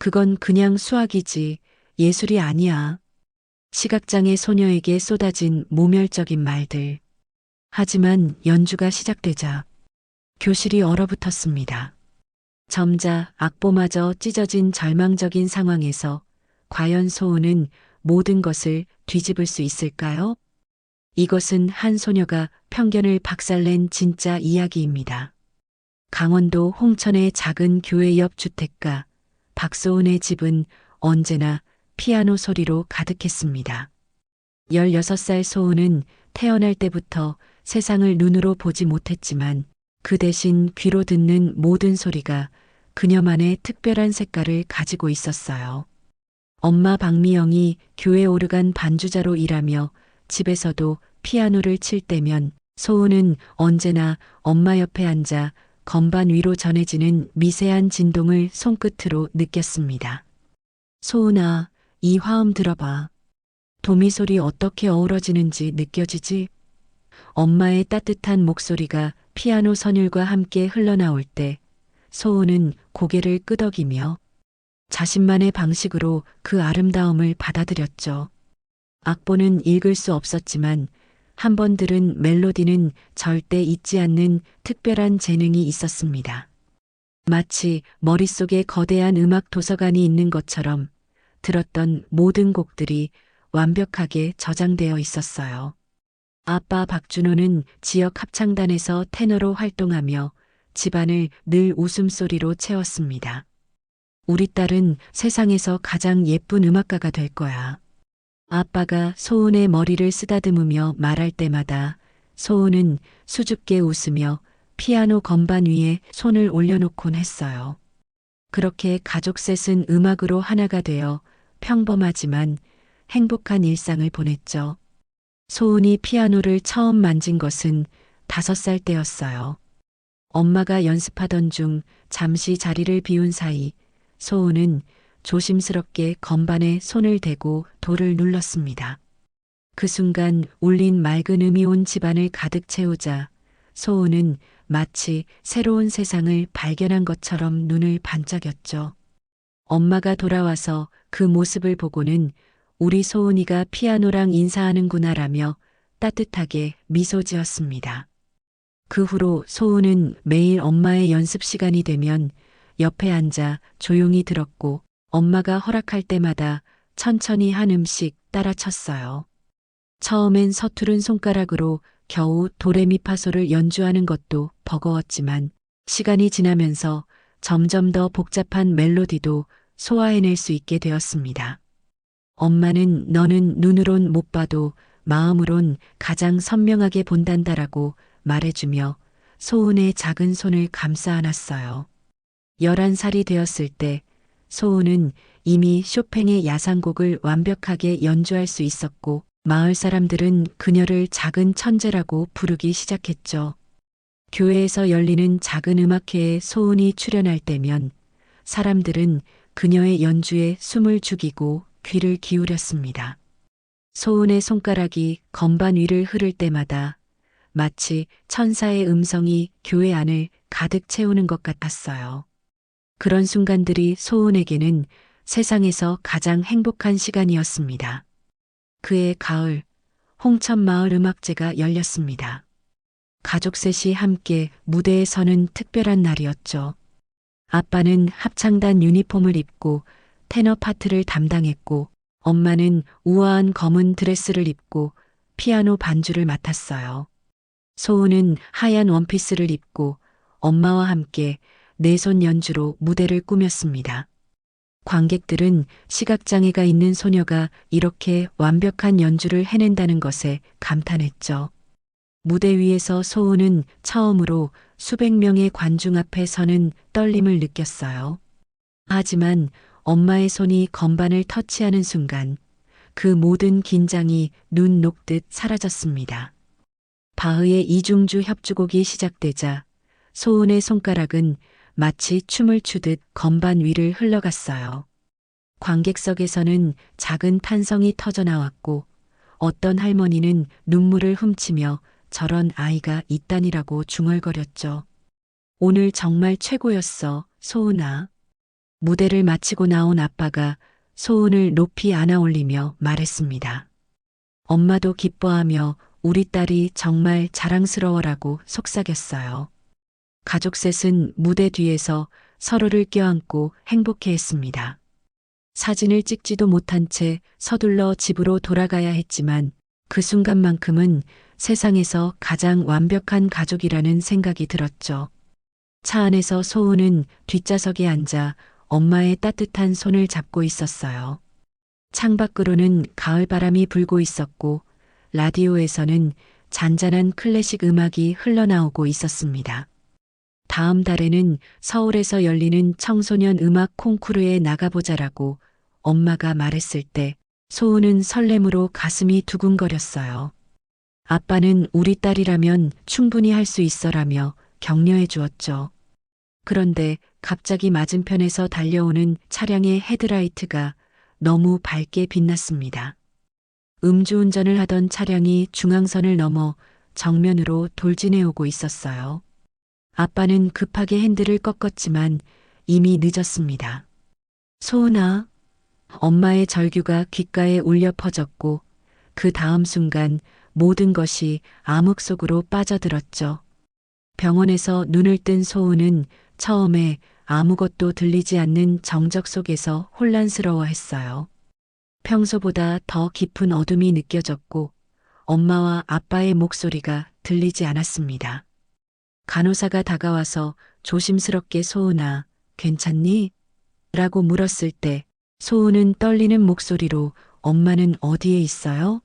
그건 그냥 수학이지 예술이 아니야. 시각장애 소녀에게 쏟아진 모멸적인 말들. 하지만 연주가 시작되자 교실이 얼어붙었습니다. 점자 악보마저 찢어진 절망적인 상황에서 과연 소은은 모든 것을 뒤집을 수 있을까요? 이것은 한 소녀가 편견을 박살낸 진짜 이야기입니다. 강원도 홍천의 작은 교회 옆 주택가 박소은의 집은 언제나 피아노 소리로 가득했습니다. 16살 소은은 태어날 때부터 세상을 눈으로 보지 못했지만 그 대신 귀로 듣는 모든 소리가 그녀만의 특별한 색깔을 가지고 있었어요. 엄마 박미영이 교회 오르간 반주자로 일하며 집에서도 피아노를 칠 때면 소은은 언제나 엄마 옆에 앉아 건반 위로 전해지는 미세한 진동을 손끝으로 느꼈습니다. 소은아, 이 화음 들어봐. 도미 소리 어떻게 어우러지는지 느껴지지? 엄마의 따뜻한 목소리가 피아노 선율과 함께 흘러나올 때 소은은 고개를 끄덕이며 자신만의 방식으로 그 아름다움을 받아들였죠. 악보는 읽을 수 없었지만 한 번 들은 멜로디는 절대 잊지 않는 특별한 재능이 있었습니다. 마치 머릿속에 거대한 음악 도서관이 있는 것처럼 들었던 모든 곡들이 완벽하게 저장되어 있었어요. 아빠 박준호는 지역 합창단에서 테너로 활동하며 집안을 늘 웃음소리로 채웠습니다. 우리 딸은 세상에서 가장 예쁜 음악가가 될 거야. 아빠가 소은의 머리를 쓰다듬으며 말할 때마다 소은은 수줍게 웃으며 피아노 건반 위에 손을 올려놓곤 했어요. 그렇게 가족 셋은 음악으로 하나가 되어 평범하지만 행복한 일상을 보냈죠. 소은이 피아노를 처음 만진 것은 다섯 살 때였어요. 엄마가 연습하던 중 잠시 자리를 비운 사이 소은은 조심스럽게 건반에 손을 대고 돌을 눌렀습니다. 그 순간 울린 맑은 음이 온 집안을 가득 채우자 소은은 마치 새로운 세상을 발견한 것처럼 눈을 반짝였죠. 엄마가 돌아와서 그 모습을 보고는 우리 소은이가 피아노랑 인사하는구나라며 따뜻하게 미소 지었습니다. 그 후로 소은은 매일 엄마의 연습 시간이 되면 옆에 앉아 조용히 들었고 엄마가 허락할 때마다 천천히 한 음씩 따라 쳤어요. 처음엔 서투른 손가락으로 겨우 도레미파소를 연주하는 것도 버거웠지만 시간이 지나면서 점점 더 복잡한 멜로디도 소화해낼 수 있게 되었습니다. 엄마는 너는 눈으론 못 봐도 마음으론 가장 선명하게 본단다라고 말해주며 소은의 작은 손을 감싸 안았어요. 11살이 되었을 때 소은은 이미 쇼팽의 야상곡을 완벽하게 연주할 수 있었고 마을 사람들은 그녀를 작은 천재라고 부르기 시작했죠. 교회에서 열리는 작은 음악회에 소은이 출연할 때면 사람들은 그녀의 연주에 숨을 죽이고 귀를 기울였습니다. 소은의 손가락이 건반 위를 흐를 때마다 마치 천사의 음성이 교회 안을 가득 채우는 것 같았어요. 그런 순간들이 소은에게는 세상에서 가장 행복한 시간이었습니다. 그의 가을, 홍천마을 음악제가 열렸습니다. 가족 셋이 함께 무대에 서는 특별한 날이었죠. 아빠는 합창단 유니폼을 입고 테너 파트를 담당했고 엄마는 우아한 검은 드레스를 입고 피아노 반주를 맡았어요. 소은은 하얀 원피스를 입고 엄마와 함께 내손 연주로 무대를 꾸몄습니다. 관객들은 시각장애가 있는 소녀가 이렇게 완벽한 연주를 해낸다는 것에 감탄했죠. 무대 위에서 소은은 처음으로 수백 명의 관중 앞에 서는 떨림을 느꼈어요. 하지만 엄마의 손이 건반을 터치하는 순간 그 모든 긴장이 눈 녹듯 사라졌습니다. 바흐의 이중주 협주곡이 시작되자 소은의 손가락은 마치 춤을 추듯 건반 위를 흘러갔어요. 관객석에서는 작은 탄성이 터져 나왔고 어떤 할머니는 눈물을 훔치며 저런 아이가 있다니라고 중얼거렸죠. 오늘 정말 최고였어, 소은아. 무대를 마치고 나온 아빠가 소은을 높이 안아 올리며 말했습니다. 엄마도 기뻐하며 우리 딸이 정말 자랑스러워라고 속삭였어요. 가족 셋은 무대 뒤에서 서로를 껴안고 행복해 했습니다. 사진을 찍지도 못한 채 서둘러 집으로 돌아가야 했지만 그 순간만큼은 세상에서 가장 완벽한 가족이라는 생각이 들었죠. 차 안에서 소은은 뒷좌석에 앉아 엄마의 따뜻한 손을 잡고 있었어요. 창밖으로는 가을 바람이 불고 있었고 라디오에서는 잔잔한 클래식 음악이 흘러나오고 있었습니다. 다음 달에는 서울에서 열리는 청소년 음악 콩쿠르에 나가보자라고 엄마가 말했을 때 소은은 설렘으로 가슴이 두근거렸어요. 아빠는 우리 딸이라면 충분히 할 수 있어라며 격려해 주었죠. 그런데 갑자기 맞은편에서 달려오는 차량의 헤드라이트가 너무 밝게 빛났습니다. 음주운전을 하던 차량이 중앙선을 넘어 정면으로 돌진해 오고 있었어요. 아빠는 급하게 핸들을 꺾었지만 이미 늦었습니다. 소은아, 엄마의 절규가 귓가에 울려 퍼졌고 그 다음 순간 모든 것이 암흑 속으로 빠져들었죠. 병원에서 눈을 뜬 소은은 처음에 아무것도 들리지 않는 정적 속에서 혼란스러워 했어요. 평소보다 더 깊은 어둠이 느껴졌고 엄마와 아빠의 목소리가 들리지 않았습니다. 간호사가 다가와서 조심스럽게 소은아, 괜찮니? 라고 물었을 때 소은은 떨리는 목소리로 엄마는 어디에 있어요?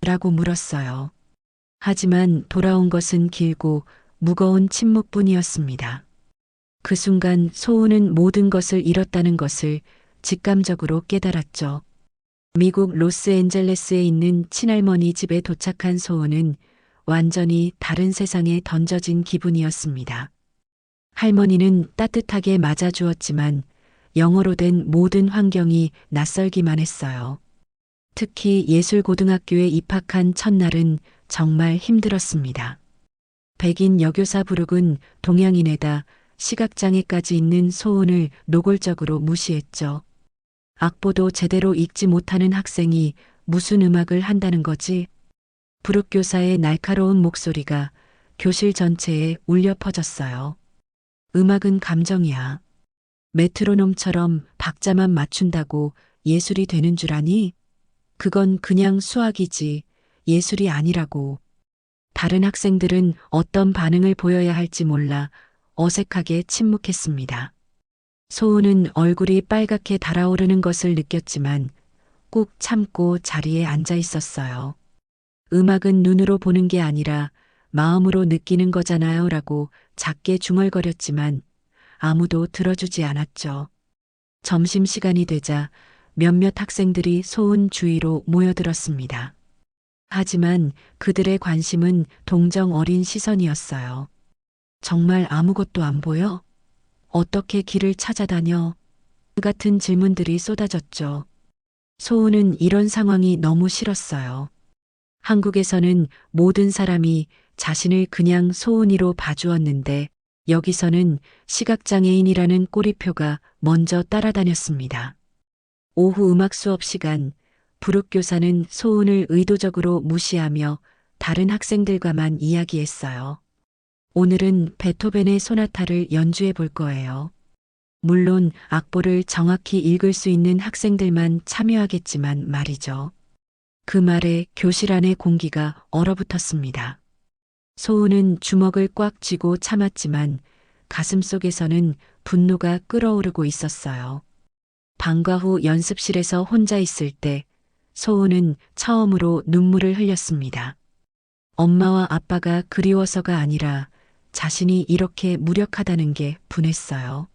라고 물었어요. 하지만 돌아온 것은 길고 무거운 침묵뿐이었습니다. 그 순간 소은은 모든 것을 잃었다는 것을 직감적으로 깨달았죠. 미국 로스앤젤레스에 있는 친할머니 집에 도착한 소은은 완전히 다른 세상에 던져진 기분이었습니다. 할머니는 따뜻하게 맞아주었지만 영어로 된 모든 환경이 낯설기만 했어요. 특히 예술고등학교에 입학한 첫날은 정말 힘들었습니다. 백인 여교사 부룩은 동양인에다 시각장애까지 있는 소은을 노골적으로 무시했죠. 악보도 제대로 읽지 못하는 학생이 무슨 음악을 한다는 거지? 부룩교사의 날카로운 목소리가 교실 전체에 울려 퍼졌어요. 음악은 감정이야. 메트로놈처럼 박자만 맞춘다고 예술이 되는 줄 아니? 그건 그냥 수학이지 예술이 아니라고. 다른 학생들은 어떤 반응을 보여야 할지 몰라 어색하게 침묵했습니다. 소은은 얼굴이 빨갛게 달아오르는 것을 느꼈지만 꾹 참고 자리에 앉아 있었어요. 음악은 눈으로 보는 게 아니라 마음으로 느끼는 거잖아요 라고 작게 중얼거렸지만 아무도 들어주지 않았죠. 점심시간이 되자 몇몇 학생들이 소은 주위로 모여들었습니다. 하지만 그들의 관심은 동정 어린 시선이었어요. 정말 아무것도 안 보여? 어떻게 길을 찾아다녀? 그 같은 질문들이 쏟아졌죠. 소은은 이런 상황이 너무 싫었어요. 한국에서는 모든 사람이 자신을 그냥 소은이로 봐주었는데 여기서는 시각장애인이라는 꼬리표가 먼저 따라다녔습니다. 오후 음악 수업 시간, 부룩교사는 소은을 의도적으로 무시하며 다른 학생들과만 이야기했어요. 오늘은 베토벤의 소나타를 연주해 볼 거예요. 물론 악보를 정확히 읽을 수 있는 학생들만 참여하겠지만 말이죠. 그 말에 교실 안의 공기가 얼어붙었습니다. 소은은 주먹을 꽉 쥐고 참았지만 가슴 속에서는 분노가 끓어오르고 있었어요. 방과 후 연습실에서 혼자 있을 때 소은은 처음으로 눈물을 흘렸습니다. 엄마와 아빠가 그리워서가 아니라 자신이 이렇게 무력하다는 게 분했어요.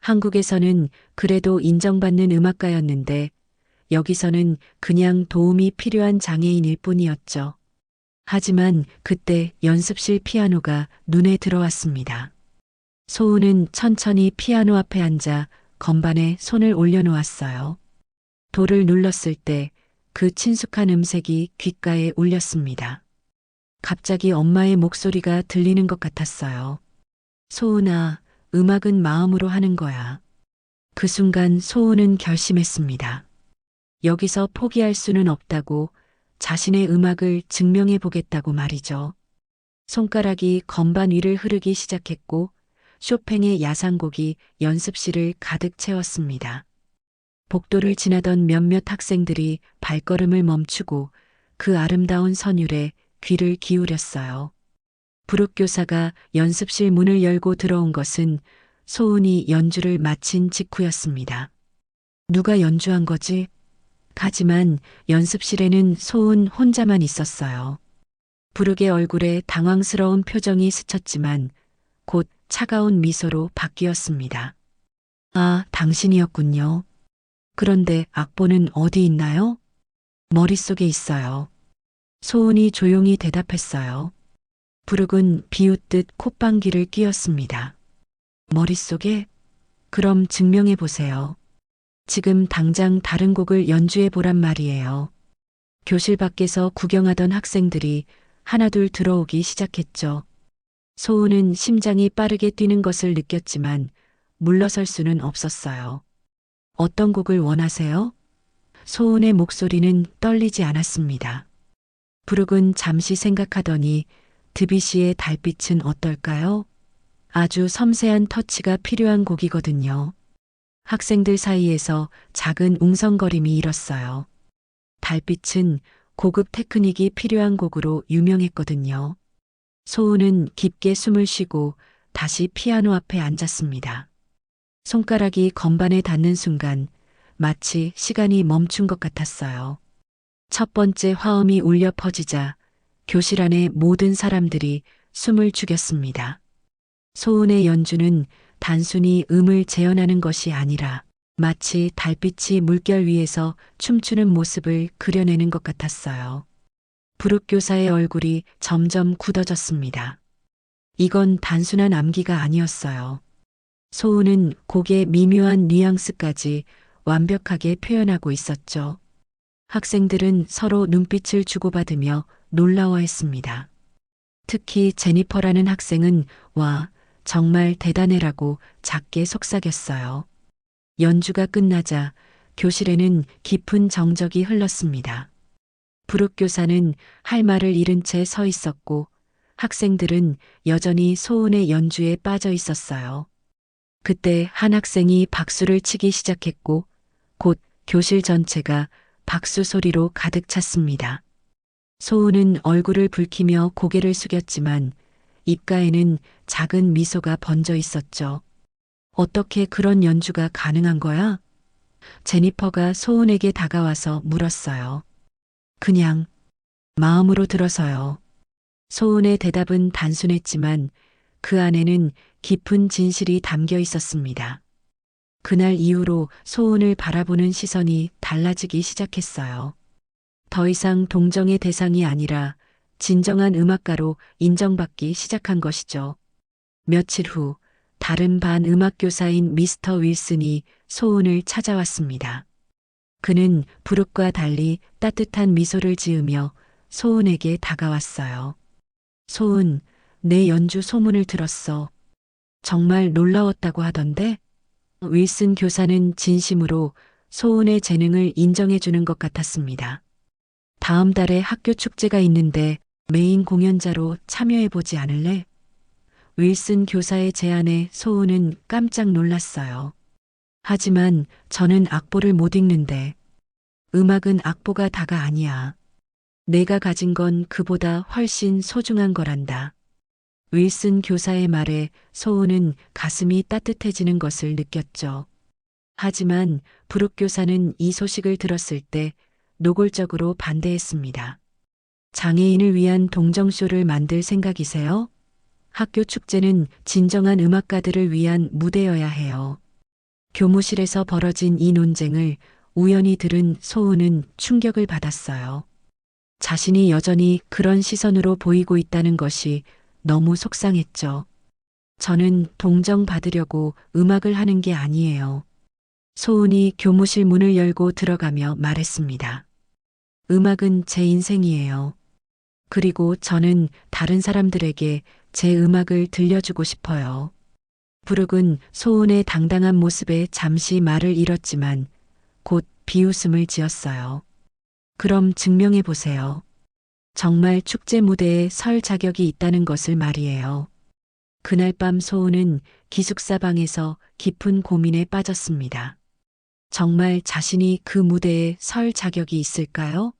한국에서는 그래도 인정받는 음악가였는데 여기서는 그냥 도움이 필요한 장애인일 뿐이었죠. 하지만 그때 연습실 피아노가 눈에 들어왔습니다. 소은은 천천히 피아노 앞에 앉아 건반에 손을 올려놓았어요. 돌을 눌렀을 때 그 친숙한 음색이 귓가에 울렸습니다. 갑자기 엄마의 목소리가 들리는 것 같았어요. 소은아, 음악은 마음으로 하는 거야. 그 순간 소은은 결심했습니다. 여기서 포기할 수는 없다고 자신의 음악을 증명해 보겠다고 말이죠. 손가락이 건반 위를 흐르기 시작했고 쇼팽의 야상곡이 연습실을 가득 채웠습니다. 복도를 지나던 몇몇 학생들이 발걸음을 멈추고 그 아름다운 선율에 귀를 기울였어요. 부록 교사가 연습실 문을 열고 들어온 것은 소은이 연주를 마친 직후였습니다. 누가 연주한 거지? 하지만 연습실에는 소은 혼자만 있었어요. 부르의 얼굴에 당황스러운 표정이 스쳤지만 곧 차가운 미소로 바뀌었습니다. 아, 당신이었군요. 그런데 악보는 어디 있나요? 머릿속에 있어요. 소은이 조용히 대답했어요. 부르은 비웃듯 콧방귀를 뀌었습니다. 머릿속에? 그럼 증명해 보세요. 지금 당장 다른 곡을 연주해 보란 말이에요. 교실 밖에서 구경하던 학생들이 하나둘 들어오기 시작했죠. 소은은 심장이 빠르게 뛰는 것을 느꼈지만 물러설 수는 없었어요. 어떤 곡을 원하세요? 소은의 목소리는 떨리지 않았습니다. 부르은 잠시 생각하더니 드비시의 달빛은 어떨까요? 아주 섬세한 터치가 필요한 곡이거든요. 학생들 사이에서 작은 웅성거림이 일었어요. 달빛은 고급 테크닉이 필요한 곡으로 유명했거든요. 소은은 깊게 숨을 쉬고 다시 피아노 앞에 앉았습니다. 손가락이 건반에 닿는 순간 마치 시간이 멈춘 것 같았어요. 첫 번째 화음이 울려 퍼지자 교실 안의 모든 사람들이 숨을 죽였습니다. 소은의 연주는 단순히 음을 재현하는 것이 아니라 마치 달빛이 물결 위에서 춤추는 모습을 그려내는 것 같았어요. 부룩 교사의 얼굴이 점점 굳어졌습니다. 이건 단순한 암기가 아니었어요. 소은은 곡의 미묘한 뉘앙스까지 완벽하게 표현하고 있었죠. 학생들은 서로 눈빛을 주고받으며 놀라워했습니다. 특히 제니퍼라는 학생은 와, 정말 대단해라고 작게 속삭였어요. 연주가 끝나자 교실에는 깊은 정적이 흘렀습니다. 부룩 교사는 할 말을 잃은 채 서 있었고 학생들은 여전히 소은의 연주에 빠져 있었어요. 그때 한 학생이 박수를 치기 시작했고 곧 교실 전체가 박수 소리로 가득 찼습니다. 소은은 얼굴을 붉히며 고개를 숙였지만 입가에는 작은 미소가 번져 있었죠. 어떻게 그런 연주가 가능한 거야? 제니퍼가 소은에게 다가와서 물었어요. 그냥 마음으로 들어서요. 소은의 대답은 단순했지만 그 안에는 깊은 진실이 담겨 있었습니다. 그날 이후로 소은을 바라보는 시선이 달라지기 시작했어요. 더 이상 동정의 대상이 아니라 진정한 음악가로 인정받기 시작한 것이죠. 며칠 후 다른 반 음악교사인 미스터 윌슨이 소은을 찾아왔습니다. 그는 부룩과 달리 따뜻한 미소를 지으며 소은에게 다가왔어요. 소은, 내 연주 소문을 들었어. 정말 놀라웠다고 하던데? 윌슨 교사는 진심으로 소은의 재능을 인정해주는 것 같았습니다. 다음 달에 학교 축제가 있는데 메인 공연자로 참여해보지 않을래? 윌슨 교사의 제안에 소은은 깜짝 놀랐어요. 하지만 저는 악보를 못 읽는데 음악은 악보가 다가 아니야. 내가 가진 건 그보다 훨씬 소중한 거란다. 윌슨 교사의 말에 소은은 가슴이 따뜻해지는 것을 느꼈죠. 하지만 부룩 교사는 이 소식을 들었을 때 노골적으로 반대했습니다. 장애인을 위한 동정쇼를 만들 생각이세요? 학교 축제는 진정한 음악가들을 위한 무대여야 해요. 교무실에서 벌어진 이 논쟁을 우연히 들은 소은은 충격을 받았어요. 자신이 여전히 그런 시선으로 보이고 있다는 것이 너무 속상했죠. 저는 동정 받으려고 음악을 하는 게 아니에요. 소은이 교무실 문을 열고 들어가며 말했습니다. 음악은 제 인생이에요. 그리고 저는 다른 사람들에게 제 음악을 들려주고 싶어요. 부룩은 소은의 당당한 모습에 잠시 말을 잃었지만 곧 비웃음을 지었어요. 그럼 증명해 보세요. 정말 축제 무대에 설 자격이 있다는 것을 말이에요. 그날 밤 소은은 기숙사 방에서 깊은 고민에 빠졌습니다. 정말 자신이 그 무대에 설 자격이 있을까요?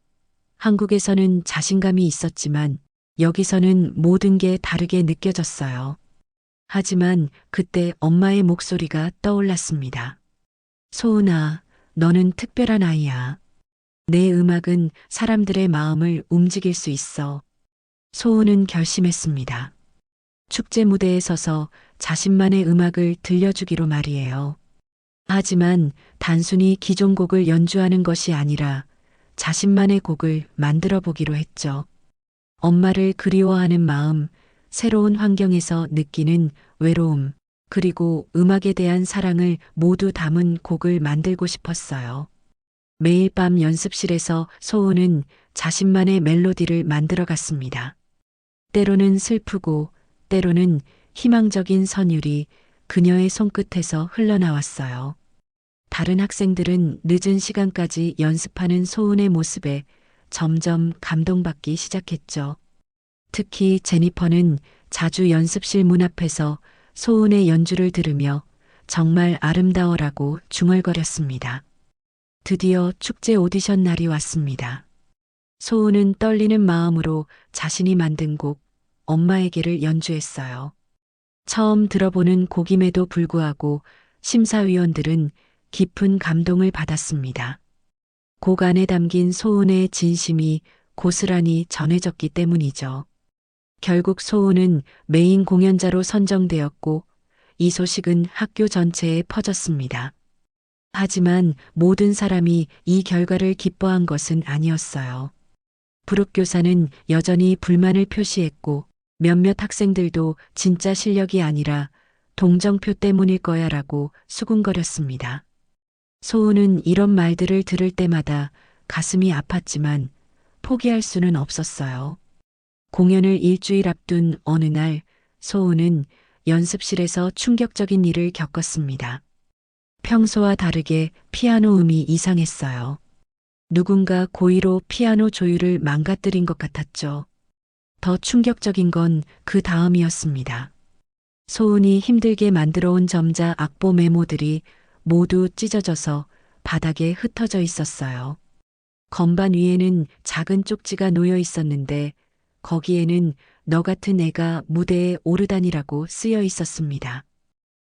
한국에서는 자신감이 있었지만 여기서는 모든 게 다르게 느껴졌어요. 하지만 그때 엄마의 목소리가 떠올랐습니다. 소은아, 너는 특별한 아이야. 내 음악은 사람들의 마음을 움직일 수 있어. 소은은 결심했습니다. 축제 무대에 서서 자신만의 음악을 들려주기로 말이에요. 하지만 단순히 기존 곡을 연주하는 것이 아니라 자신만의 곡을 만들어 보기로 했죠. 엄마를 그리워하는 마음, 새로운 환경에서 느끼는 외로움, 그리고 음악에 대한 사랑을 모두 담은 곡을 만들고 싶었어요. 매일 밤 연습실에서 소은은 자신만의 멜로디를 만들어 갔습니다. 때로는 슬프고, 때로는 희망적인 선율이 그녀의 손끝에서 흘러나왔어요. 다른 학생들은 늦은 시간까지 연습하는 소은의 모습에 점점 감동받기 시작했죠. 특히 제니퍼는 자주 연습실 문 앞에서 소은의 연주를 들으며 정말 아름다워라고 중얼거렸습니다. 드디어 축제 오디션 날이 왔습니다. 소은은 떨리는 마음으로 자신이 만든 곡 엄마에게를 연주했어요. 처음 들어보는 곡임에도 불구하고 심사위원들은 깊은 감동을 받았습니다. 곡 안에 담긴 소은의 진심이 고스란히 전해졌기 때문이죠. 결국 소은은 메인 공연자로 선정되었고 이 소식은 학교 전체에 퍼졌습니다. 하지만 모든 사람이 이 결과를 기뻐한 것은 아니었어요. 부록 교사는 여전히 불만을 표시했고 몇몇 학생들도 진짜 실력이 아니라 동정표 때문일 거야라고 수군거렸습니다. 소은은 이런 말들을 들을 때마다 가슴이 아팠지만 포기할 수는 없었어요. 공연을 일주일 앞둔 어느 날 소은은 연습실에서 충격적인 일을 겪었습니다. 평소와 다르게 피아노 음이 이상했어요. 누군가 고의로 피아노 조율을 망가뜨린 것 같았죠. 더 충격적인 건 그 다음이었습니다. 소은이 힘들게 만들어 온 점자 악보 메모들이 모두 찢어져서 바닥에 흩어져 있었어요. 건반 위에는 작은 쪽지가 놓여 있었는데 거기에는 너 같은 애가 무대에 오르다니라고 쓰여 있었습니다.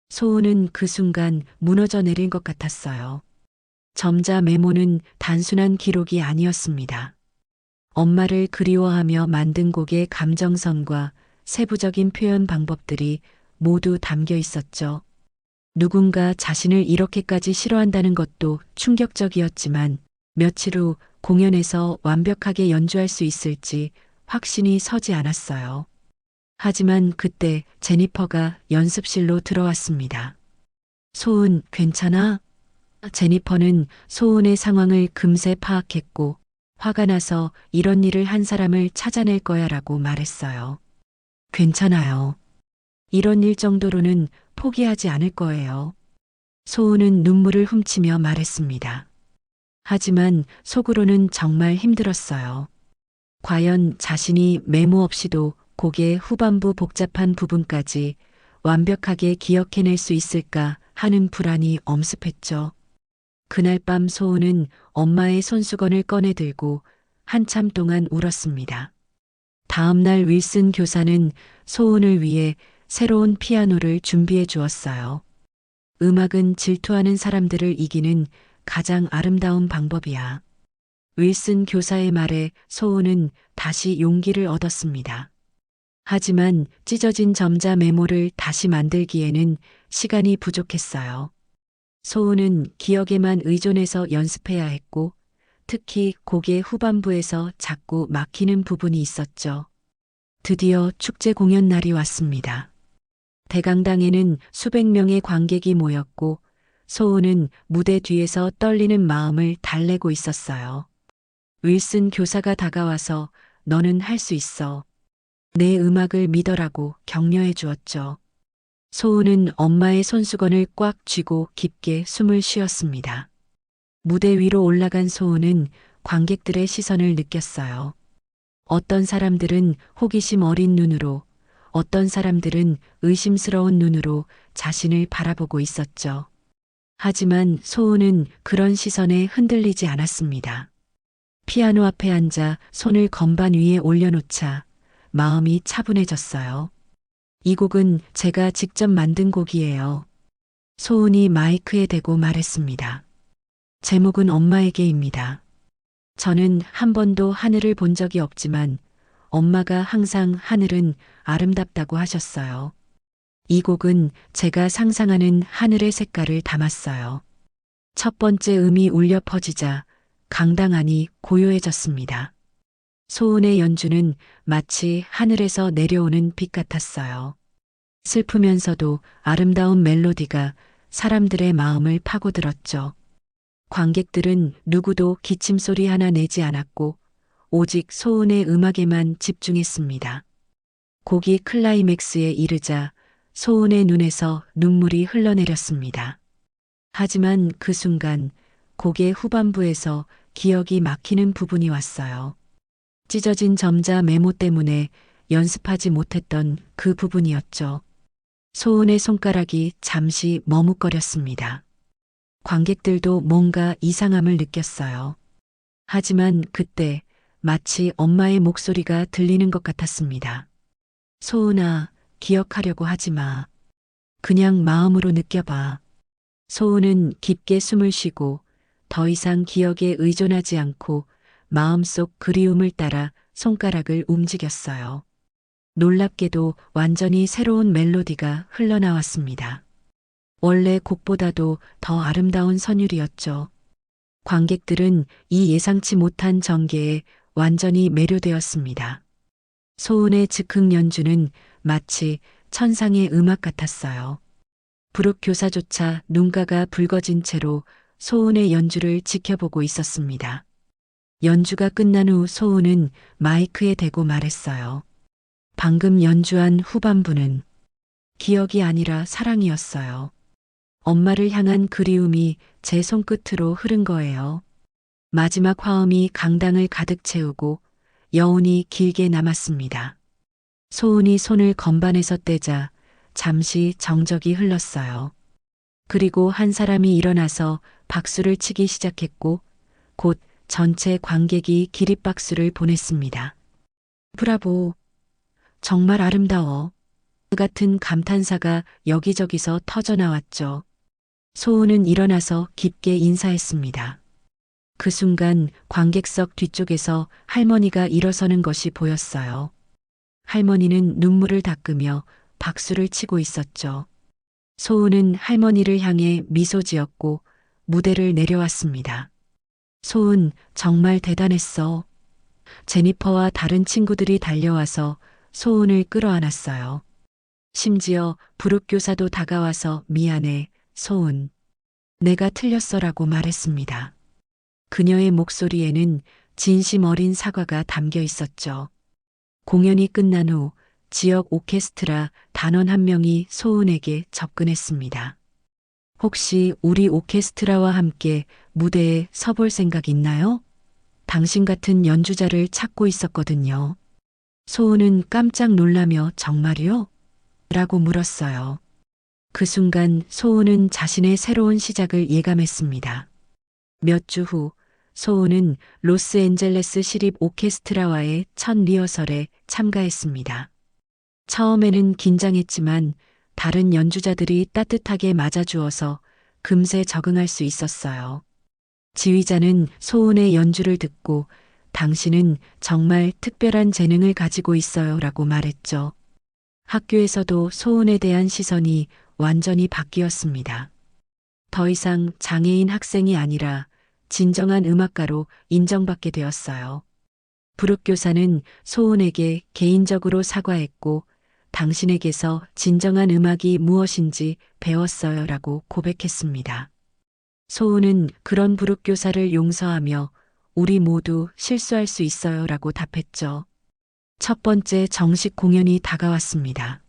소은은 그 순간 무너져 내린 것 같았어요. 점자 메모는 단순한 기록이 아니었습니다. 엄마를 그리워하며 만든 곡의 감정선과 세부적인 표현 방법들이 모두 담겨 있었죠. 누군가 자신을 이렇게까지 싫어한다는 것도 충격적이었지만 며칠 후 공연에서 완벽하게 연주할 수 있을지 확신이 서지 않았어요. 하지만 그때 제니퍼가 연습실로 들어왔습니다. 소은, 괜찮아? 제니퍼는 소은의 상황을 금세 파악했고 화가 나서 이런 일을 한 사람을 찾아낼 거야 라고 말했어요. 괜찮아요. 이런 일 정도로는 포기하지 않을 거예요. 소은은 눈물을 훔치며 말했습니다. 하지만 속으로는 정말 힘들었어요. 과연 자신이 메모 없이도 곡의 후반부 복잡한 부분까지 완벽하게 기억해낼 수 있을까 하는 불안이 엄습했죠. 그날 밤 소은은 엄마의 손수건을 꺼내 들고 한참 동안 울었습니다. 다음 날 윌슨 교사는 소은을 위해 새로운 피아노를 준비해 주었어요. 음악은 질투하는 사람들을 이기는 가장 아름다운 방법이야. 윌슨 교사의 말에 소은은 다시 용기를 얻었습니다. 하지만 찢어진 점자 메모를 다시 만들기에는 시간이 부족했어요. 소은은 기억에만 의존해서 연습해야 했고 특히 곡의 후반부에서 자꾸 막히는 부분이 있었죠. 드디어 축제 공연 날이 왔습니다. 대강당에는 수백 명의 관객이 모였고 소은은 무대 뒤에서 떨리는 마음을 달래고 있었어요. 윌슨 교사가 다가와서 너는 할 수 있어. 내 음악을 믿어라고 격려해 주었죠. 소은은 엄마의 손수건을 꽉 쥐고 깊게 숨을 쉬었습니다. 무대 위로 올라간 소은은 관객들의 시선을 느꼈어요. 어떤 사람들은 호기심 어린 눈으로, 어떤 사람들은 의심스러운 눈으로 자신을 바라보고 있었죠. 하지만 소은은 그런 시선에 흔들리지 않았습니다. 피아노 앞에 앉아 손을 건반 위에 올려놓자 마음이 차분해졌어요. 이 곡은 제가 직접 만든 곡이에요. 소은이 마이크에 대고 말했습니다. 제목은 엄마에게입니다. 저는 한 번도 하늘을 본 적이 없지만 엄마가 항상 하늘은 아름답다고 하셨어요. 이 곡은 제가 상상하는 하늘의 색깔을 담았어요. 첫 번째 음이 울려 퍼지자 강당 안이 고요해졌습니다. 소은의 연주는 마치 하늘에서 내려오는 빛 같았어요. 슬프면서도 아름다운 멜로디가 사람들의 마음을 파고들었죠. 관객들은 누구도 기침 소리 하나 내지 않았고 오직 소은의 음악에만 집중했습니다. 곡이 클라이맥스에 이르자 소은의 눈에서 눈물이 흘러내렸습니다. 하지만 그 순간 곡의 후반부에서 기억이 막히는 부분이 왔어요. 찢어진 점자 메모 때문에 연습하지 못했던 그 부분이었죠. 소은의 손가락이 잠시 머뭇거렸습니다. 관객들도 뭔가 이상함을 느꼈어요. 하지만 그때 마치 엄마의 목소리가 들리는 것 같았습니다. 소은아, 기억하려고 하지 마. 그냥 마음으로 느껴봐. 소은은 깊게 숨을 쉬고 더 이상 기억에 의존하지 않고 마음속 그리움을 따라 손가락을 움직였어요. 놀랍게도 완전히 새로운 멜로디가 흘러나왔습니다. 원래 곡보다도 더 아름다운 선율이었죠. 관객들은 이 예상치 못한 전개에 완전히 매료되었습니다. 소은의 즉흥 연주는 마치 천상의 음악 같았어요. 부록 교사조차 눈가가 붉어진 채로 소은의 연주를 지켜보고 있었습니다. 연주가 끝난 후 소은은 마이크에 대고 말했어요. 방금 연주한 후반부는 기억이 아니라 사랑이었어요. 엄마를 향한 그리움이 제 손끝으로 흐른 거예요. 마지막 화음이 강당을 가득 채우고 여운이 길게 남았습니다. 소은이 손을 건반에서 떼자 잠시 정적이 흘렀어요. 그리고 한 사람이 일어나서 박수를 치기 시작했고 곧 전체 관객이 기립박수를 보냈습니다. 브라보. 정말 아름다워. 그 같은 감탄사가 여기저기서 터져나왔죠. 소은은 일어나서 깊게 인사했습니다. 그 순간 관객석 뒤쪽에서 할머니가 일어서는 것이 보였어요. 할머니는 눈물을 닦으며 박수를 치고 있었죠. 소은은 할머니를 향해 미소 지었고 무대를 내려왔습니다. 소은 정말 대단했어. 제니퍼와 다른 친구들이 달려와서 소은을 끌어안았어요. 심지어 부릅교사도 다가와서 미안해, 소은. 내가 틀렸어라고 말했습니다. 그녀의 목소리에는 진심 어린 사과가 담겨 있었죠. 공연이 끝난 후 지역 오케스트라 단원 한 명이 소은에게 접근했습니다. 혹시 우리 오케스트라와 함께 무대에 서볼 생각 있나요? 당신 같은 연주자를 찾고 있었거든요. 소은은 깜짝 놀라며 정말이요? 라고 물었어요. 그 순간 소은은 자신의 새로운 시작을 예감했습니다. 몇 주 후 소은은 로스앤젤레스 시립 오케스트라와의 첫 리허설에 참가했습니다. 처음에는 긴장했지만 다른 연주자들이 따뜻하게 맞아주어서 금세 적응할 수 있었어요. 지휘자는 소은의 연주를 듣고 당신은 정말 특별한 재능을 가지고 있어요 라고 말했죠. 학교에서도 소은에 대한 시선이 완전히 바뀌었습니다. 더 이상 장애인 학생이 아니라 진정한 음악가로 인정받게 되었어요. 부릅교사는 소은에게 개인적으로 사과했고 당신에게서 진정한 음악이 무엇인지 배웠어요 라고 고백했습니다. 소은은 그런 부릅교사를 용서하며 우리 모두 실수할 수 있어요 라고 답했죠. 첫 번째 정식 공연이 다가왔습니다.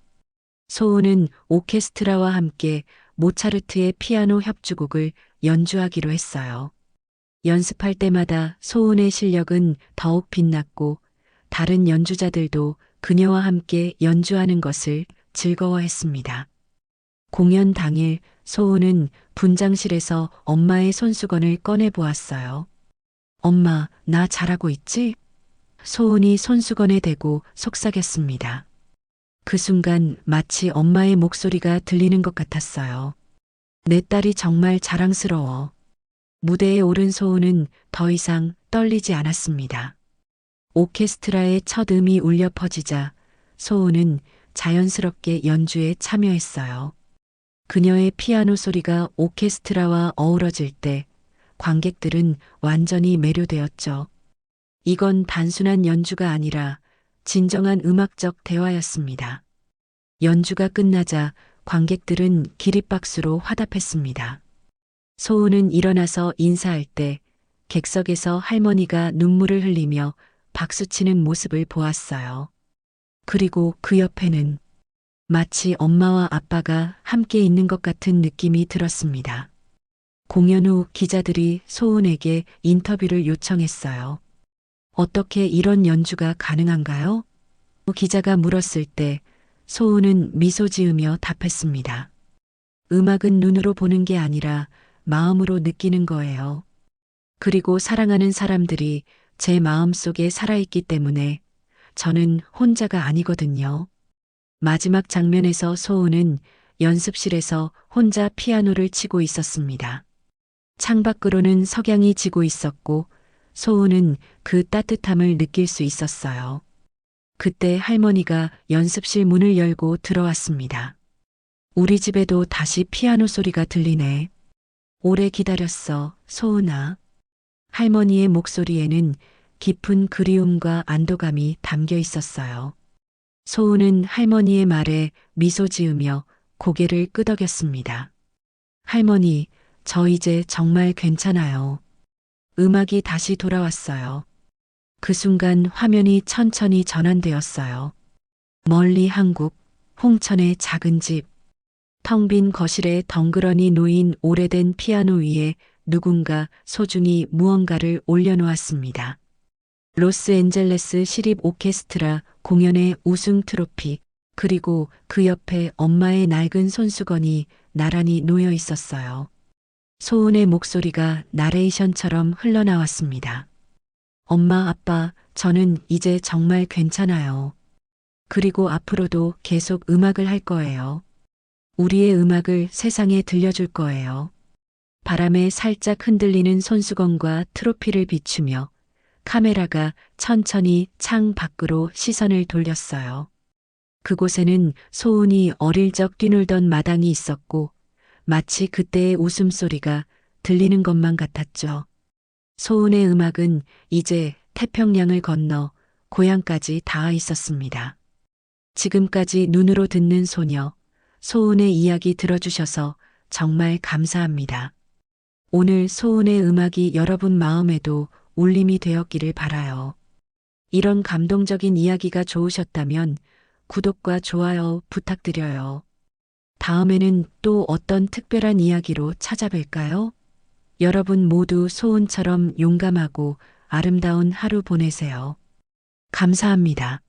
소은은 오케스트라와 함께 모차르트의 피아노 협주곡을 연주하기로 했어요. 연습할 때마다 소은의 실력은 더욱 빛났고 다른 연주자들도 그녀와 함께 연주하는 것을 즐거워했습니다. 공연 당일 소은은 분장실에서 엄마의 손수건을 꺼내 보았어요. 엄마, 나 잘하고 있지? 소은이 손수건에 대고 속삭였습니다. 그 순간 마치 엄마의 목소리가 들리는 것 같았어요. 내 딸이 정말 자랑스러워. 무대에 오른 소은은 더 이상 떨리지 않았습니다. 오케스트라의 첫 음이 울려 퍼지자 소은은 자연스럽게 연주에 참여했어요. 그녀의 피아노 소리가 오케스트라와 어우러질 때 관객들은 완전히 매료되었죠. 이건 단순한 연주가 아니라 진정한 음악적 대화였습니다. 연주가 끝나자 관객들은 기립박수로 화답했습니다. 소은은 일어나서 인사할 때 객석에서 할머니가 눈물을 흘리며 박수치는 모습을 보았어요. 그리고 그 옆에는 마치 엄마와 아빠가 함께 있는 것 같은 느낌이 들었습니다. 공연 후 기자들이 소은에게 인터뷰를 요청했어요. 어떻게 이런 연주가 가능한가요? 기자가 물었을 때 소은은 미소 지으며 답했습니다. 음악은 눈으로 보는 게 아니라 마음으로 느끼는 거예요. 그리고 사랑하는 사람들이 제 마음 속에 살아있기 때문에 저는 혼자가 아니거든요. 마지막 장면에서 소은은 연습실에서 혼자 피아노를 치고 있었습니다. 창밖으로는 석양이 지고 있었고 소은은 그 따뜻함을 느낄 수 있었어요. 그때 할머니가 연습실 문을 열고 들어왔습니다. 우리 집에도 다시 피아노 소리가 들리네. 오래 기다렸어, 소은아. 할머니의 목소리에는 깊은 그리움과 안도감이 담겨 있었어요. 소은은 할머니의 말에 미소 지으며 고개를 끄덕였습니다. 할머니, 저 이제 정말 괜찮아요. 음악이 다시 돌아왔어요. 그 순간 화면이 천천히 전환되었어요. 멀리 한국, 홍천의 작은 집, 텅 빈 거실에 덩그러니 놓인 오래된 피아노 위에 누군가 소중히 무언가를 올려놓았습니다. 로스앤젤레스 시립 오케스트라 공연의 우승 트로피, 그리고 그 옆에 엄마의 낡은 손수건이 나란히 놓여 있었어요. 소은의 목소리가 나레이션처럼 흘러나왔습니다. 엄마, 아빠, 저는 이제 정말 괜찮아요. 그리고 앞으로도 계속 음악을 할 거예요. 우리의 음악을 세상에 들려줄 거예요. 바람에 살짝 흔들리는 손수건과 트로피를 비추며 카메라가 천천히 창 밖으로 시선을 돌렸어요. 그곳에는 소은이 어릴 적 뛰놀던 마당이 있었고 마치 그때의 웃음소리가 들리는 것만 같았죠. 소은의 음악은 이제 태평양을 건너 고향까지 닿아 있었습니다. 지금까지 눈으로 듣는 소녀, 소은의 이야기 들어주셔서 정말 감사합니다. 오늘 소은의 음악이 여러분 마음에도 울림이 되었기를 바라요. 이런 감동적인 이야기가 좋으셨다면 구독과 좋아요 부탁드려요. 다음에는 또 어떤 특별한 이야기로 찾아뵐까요? 여러분 모두 소은처럼 용감하고 아름다운 하루 보내세요. 감사합니다.